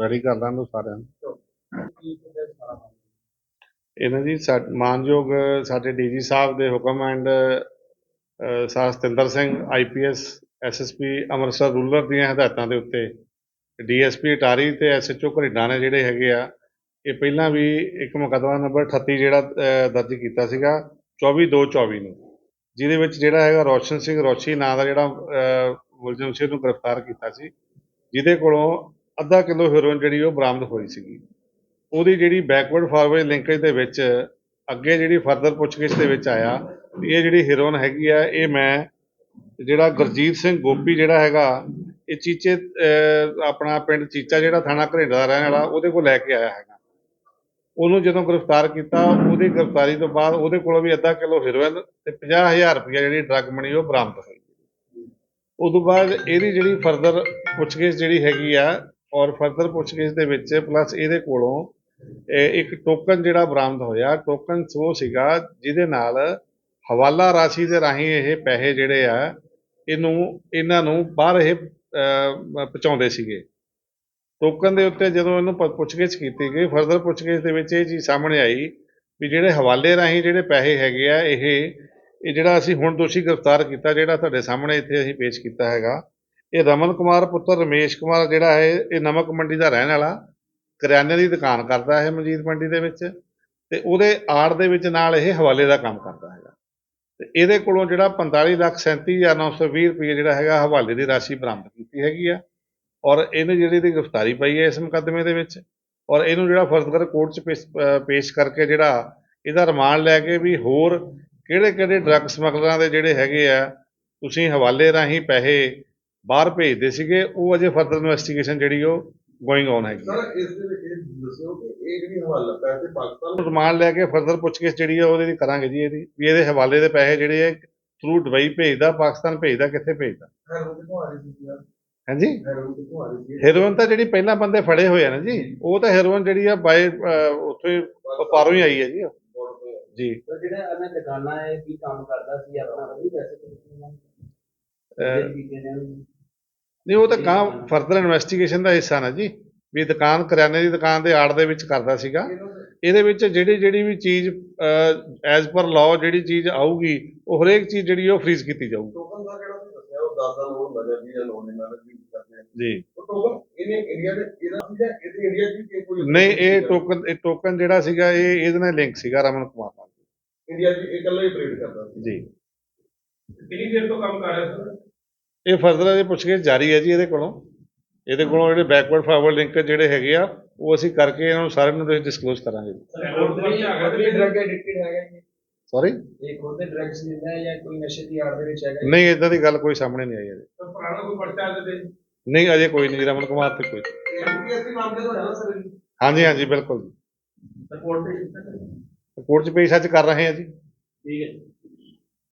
Ready ਕਰ ਦਾਂਗੇ ਸਾਰਿਆਂ ਨੂੰ। ਇਹਨਾਂ ਜੀ ਮਾਨਯੋਗ ਸਾਡੇ ਡੀਜੀ ਸਾਹਿਬ ਦੇ ਹੁਕਮ and sir Singh IPS SSP Amritsar rural ਦੀਆਂ ਹਦਾਇਤਾਂ ਦੇ ਉੱਤੇ ਡੀਐਸਪੀ ਅਟਾਰੀ ਤੇ ਐਸਐਚਓ ਘਰਿੰਡਾ ਨੇ ਜਿਹੜੇ ਹੈਗੇ ਆ, ਇਹ ਪਹਿਲਾਂ ਵੀ ਇੱਕ ਮੁਕੱਦਮਾ ਨੰਬਰ 38 ਜਿਹੜਾ ਦਰਜ ਕੀਤਾ ਸੀਗਾ 24/2/24 ਨੂੰ। ਜਿਹਦੇ ਵਿੱਚ ਜਿਹੜਾ ਹੈਗਾ ਰੋਸ਼ਨ ਸਿੰਘ ਰੋਸ਼ੀ ਨਾਂ ਦਾ ਜਿਹੜਾ ਮੁਲਜ਼ਮ ਸੀ, ਉਹਨੂੰ ਗ੍ਰਿਫਤਾਰ ਕੀਤਾ ਸੀ। ਜਿਹਦੇ ਕੋਲੋਂ ਅੱਧਾ ਕਿਲੋ ਹੈਰੋਇਨ ਜਿਹੜੀ ਉਹ ਬਰਾਮਦ ਹੋਈ ਸੀਗੀ। ਉਹਦੀ ਜਿਹੜੀ ਬੈਕਵਰਡ ਫਾਰਵਰਡ ਲਿੰਕੇਜ ਦੇ ਵਿੱਚ ਅੱਗੇ ਜਿਹੜੀ ਫਰਦਰ ਪੁੱਛਗਿੱਛ ਦੇ ਵਿੱਚ ਆਇਆ ਇਹ ਜਿਹੜੀ ਹੈਰੋਇਨ ਹੈਗੀ ਆ, ਇਹ ਮੈਂ ਜਿਹੜਾ ਗੁਰਜੀਤ ਸਿੰਘ ਗੋਪੀ ਜਿਹੜਾ ਹੈਗਾ, ਇਹ ਚੀਚੇ ਆਪਣਾ ਪਿੰਡ ਚੀਚਾ ਜਿਹੜਾ ਥਾਣਾ ਘਰੇਡਾ ਦਾ ਰਹਿਣ ਵਾਲਾ, ਉਹਦੇ ਕੋਲ ਲੈ ਕੇ ਆਇਆ ਹੈਗਾ। ਉਹਨੂੰ ਜਦੋਂ ਗ੍ਰਿਫਤਾਰ ਕੀਤਾ, ਉਹਦੀ ਗ੍ਰਿਫਤਾਰੀ ਤੋਂ ਬਾਅਦ ਉਹਦੇ ਕੋਲੋਂ ਵੀ ਅੱਧਾ ਕਿਲੋ ਹੈਰੋਇਨ ਤੇ 50000 ਰੁਪਇਆ ਜਿਹੜੀ ਡਰੱਗ ਮਣੀ ਉਹ ਬਰਾਮਦ ਹੋਈ। ਉਦੋਂ ਬਾਅਦ ਇਹਦੀ ਜਿਹੜੀ ਫਰਦਰ ਪੁੱਛਗਿੱਛ ਜਿਹੜੀ ਹੈਗੀ ਆ ਔਰ ਫਰਦਰ ਪੁੱਛਗਿੱਛ ਦੇ ਵਿੱਚ ਪਲੱਸ ਇਹਦੇ ਕੋਲੋਂ ਇੱਕ ਟੋਕਨ ਜਿਹੜਾ ਬਰਾਮਦ ਹੋਇਆ ਟੋਕਨ ਉਹ ਸੀਗਾ ਜਿਹਦੇ ਨਾਲ ਹਵਾਲਾ ਰਾਸ਼ੀ ਦੇ ਰਾਹੀਂ ਇਹ ਪੈਸੇ ਜਿਹੜੇ ਆ, ਇਹਨੂੰ, ਇਹਨਾਂ ਨੂੰ ਬਾਹਰ ਇਹ ਪਹੁੰਚਾਉਂਦੇ ਸੀਗੇ। ਟੋਕਨ ਦੇ ਉੱਤੇ ਜਦੋਂ ਇਹਨੂੰ ਪ- ਪੁੱਛਗਿੱਛ ਕੀਤੀ ਗਈ ਫਰਦਰ ਪੁੱਛਗਿੱਛ ਦੇ ਵਿੱਚ ਇਹ ਚੀਜ਼ ਸਾਹਮਣੇ ਆਈ ਵੀ ਜਿਹੜੇ ਹਵਾਲੇ ਰਾਹੀਂ ਜਿਹੜੇ ਪੈਸੇ ਹੈਗੇ ਆ, ਇਹ ਇਹ ਜਿਹੜਾ ਅਸੀਂ ਹੁਣ ਦੋਸ਼ੀ ਗ੍ਰਿਫਤਾਰ ਕੀਤਾ, ਜਿਹੜਾ ਤੁਹਾਡੇ ਸਾਹਮਣੇ ਇੱਥੇ ਅਸੀਂ ਪੇਸ਼ ਕੀਤਾ ਹੈਗਾ ਇਹ ਰਮਨ ਕੁਮਾਰ ਪੁੱਤਰ ਰਮੇਸ਼ ਕੁਮਾਰ ਜਿਹੜਾ ਹੈ, ਇਹ ਨਮਕ ਮੰਡੀ ਦਾ ਰਹਿਣ ਵਾਲਾ, ਕਰਿਆਨੇ ਦੀ ਦੁਕਾਨ ਕਰਦਾ ਹੈ ਮਜੀਦ ਮੰਡੀ ਦੇ ਵਿੱਚ ਤੇ ਉਹਦੇ ਆੜ ਦੇ ਵਿੱਚ ਨਾਲ ਇਹ ਹਵਾਲੇ ਦਾ ਕੰਮ ਕਰਦਾ ਹੈਗਾ। ਤੇ ਇਹਦੇ ਕੋਲੋਂ ਜਿਹੜਾ 45 ਲੱਖ 37920 ਰੁਪਏ ਜਿਹੜਾ ਹੈਗਾ, ਹਵਾਲੇ ਦੀ ਰਾਸ਼ੀ ਬਰਾਮਦ ਕੀਤੀ ਹੈਗੀ ਆ ਔਰ ਇਹਨੇ ਜਿਹੜੀ ਦੀ ਗ੍ਰਿਫਤਾਰੀ ਪਈ ਹੈ ਇਸ ਮੁਕੱਦਮੇ ਦੇ ਵਿੱਚ ਔਰ ਇਹਨੂੰ ਜਿਹੜਾ ਫਰਜ਼ਗਰ ਕੋਰਟ 'ਚ ਪੇਸ਼ ਪੇਸ਼ ਕਰਕੇ ਜਿਹੜਾ ਇਹਦਾ ਰਿਮਾਂਡ ਲੈ ਕੇ ਵੀ ਹੋਰ ਕਿਹੜੇ ਕਿਹੜੇ ਡਰੱਗ ਸਮਗਲਰਾਂ ਦੇ ਜਿਹੜੇ ਹੈਗੇ ਆ, ਤੁਸੀਂ ਹਵਾਲੇ ਰਾਹੀਂ ਪੈਸੇ ਬਾਹਰ ਭੇਜਦੇ ਸੀਗੇ ਉਹ ਅਜੇ ਫਰਦਰ ਇਨਵੈਸਟੀਗੇਸ਼ਨ ਜਿਹੜੀ ਉਹ ਗੋਇੰਗ ਔਨ ਹੈਗੀ। ਸਰ ਇਸ ਦੇ ਵਿੱਚ ਇਹ ਦੱਸਿਓ ਕਿ ਇਹ ਜਿਹੜੀ ਹਵਾਲਾ ਪੈਸੇ ਪਾਕਿਸਤਾਨ ਰਿਮਾਂਡ ਲੈ ਕੇ ਫਰਦਰ ਪੁੱਛਗਿੱਛ ਜਿਹੜੀ ਆ ਉਹਦੇ ਦੀ ਕਰਾਂਗੇ ਜੀ ਇਹਦੀ ਵੀ ਇਹਦੇ ਹਵਾਲੇ ਦੇ ਪੈਸੇ ਜਿਹੜੇ ਆ ਥਰੂ ਦੁਬਈ ਭੇਜਦਾ ਪਾਕਿਸਤਾਨ ਭੇਜਦਾ ਕਿੱਥੇ ਭੇਜਦਾ? ਹਾਂਜੀ? ਹੈਰੋਇਨ ਤਾਂ ਜਿਹੜੀ ਪਹਿਲਾਂ ਬੰਦੇ ਫੜੇ ਹੋਏ ਆ ਨਾ ਜੀ ਉਹ ਤਾਂ ਹੈਰੋਇਨ ਜਿਹੜੀ ਆ ਬਾਏ ਉੱਥੇ ਪਾਰੋਂ ਹੀ ਆਈ ਹੈ ਜੀ। ਜੀ। ਜਿਹੜਾ ਇਹਨਾਂ ਦੁਕਾਨਾਂ ਹੈ ਕੀ ਕੰਮ ਕਰਦਾ ਸੀ ਆਪਣਾ ਉਹ ਵੀ ਹੋ ਨਹੀਂ ਉਹ ਤਾਂ ਕਾਂ ਫਰਦਰ ਇਨਵੈਸਟੀਗੇਸ਼ਨ ਦਾ ਹਿੱਸਾ ਨਾ ਜੀ। ਵੀ ਦੁਕਾਨ ਕਰਿਆਨੇ ਦੀ ਦੁਕਾਨ ਦੇ ਆੜ ਦੇ ਵਿੱਚ ਕਰਦਾ ਸੀਗਾ। ਇਹਦੇ ਵਿੱਚ ਜਿਹੜੀ ਜਿਹੜੀ ਵੀ ਚੀਜ਼ ਐਜ਼ ਪਰ ਲਾਅ ਜਿਹੜੀ ਚੀਜ਼ ਆਊਗੀ ਉਹ ਹਰੇਕ ਚੀਜ਼ ਜਿਹੜੀ ਉਹ ਫ੍ਰੀਜ਼ ਕੀਤੀ ਜਾਊਗੀ। ਟੋਕਨ ਦਾ ਕਿਹੜਾ ਸੀ ਦੱਸਿਆ? ਉਹ 10 ਦਾ ਲੋਨ ਹੁੰਦਾ ਜਾਂ 20 ਦਾ ਲੋਨ ਇਹਨਾਂ ਨੇ ਵੀ ਕਰਦੇ ਆ। ਜੀ। ਉਹ ਟੋਕਨ ਇਹਨੇ ਇੰਡੀਆ ਦੇ ਇਹਦਾ ਸੀ ਜਾਂ ਇਹਦੇ ਇੰਡੀਆ ਦੀ ਕਿ ਕੋਈ ਨਹੀਂ ਇਹ ਟੋਕਨ ਇਹ ਟੋਕਨ ਜਿਹੜਾ ਸੀਗਾ ਇਹ ਇਹਦੇ ਨਾਲ ਲਿੰਕ ਸੀਗਾ ਰਮਨ ਕੁਮਾਰ ਨਾਲ। ਇੰਡੀਆ ਦੀ ਇਕੱਲਾ ਹੀ ਟ੍ਰੇਡ ਕਰਦਾ ਸੀ। ਜੀ। ਕਿੰਨੀ ਦੇਰ ਤੋਂ ਕੰਮ ਕਰ ਰਿਹਾ ਸਰ ਇਹ ਫਰਦਰ ਇਹ ਪੁੱਛਗਿੱਛ ਜਾਰੀ ਹੈ ਜੀ ਇਹਦੇ ਕੋਲੋਂ। ਇਹਦੇ ਕੋਲੋਂ ਜਿਹੜੇ ਬੈਕਵਰਡ ਫਾਰਵਰਡ ਲਿੰਕ ਜਿਹੜੇ ਹੈਗੇ ਆ ਉਹ ਅਸੀਂ ਕਰਕੇ ਇਹਨਾਂ ਨੂੰ ਸਾਰਿਆਂ ਨੂੰ ਡਿਸਕਲੋਜ਼ ਕਰਾਂਗੇ। ਡਰਗ ਐਡਿਕਟਡ ਹੈਗਾ ਜੀ। ਸੌਰੀ ਇਹ ਖੁਦ ਦੇ ਡਰਗਸ ਹੈ ਜਾਂ ਕੋਈ ਨਸ਼ੇ ਦੀ ਆੜ ਦੇ ਵਿੱਚ ਹੈਗਾ? ਨਹੀਂ ਇਦਾਂ ਦੀ ਗੱਲ ਕੋਈ ਸਾਹਮਣੇ ਨਹੀਂ ਆਈ ਅਜੇ ਪੁਰਾਣਾ ਕੋਈ ਪਰਚਾ ਦੇ ਦੇ? ਨਹੀਂ ਅਜੇ ਕੋਈ ਨਹੀਂ ਰਮਨ ਕੁਮਾਰ ਤੇ ਕੋਈ। ਐਮਪੀਐਸਸੀ ਮਾਮਲੇ ਤੋਂ ਹੈ ਨਾ ਸਰ ਹਾਂਜੀ ਹਾਂਜੀ ਬਿਲਕੁਲ ਰਿਪੋਰਟ ਤੇ ਕੋਰਟ 'ਚ ਪੇਸ਼ ਅੱਜ ਕਰ ਰਹੇ ਹਾਂ ਜੀ। ਠੀਕ ਹੈ ਜੀ।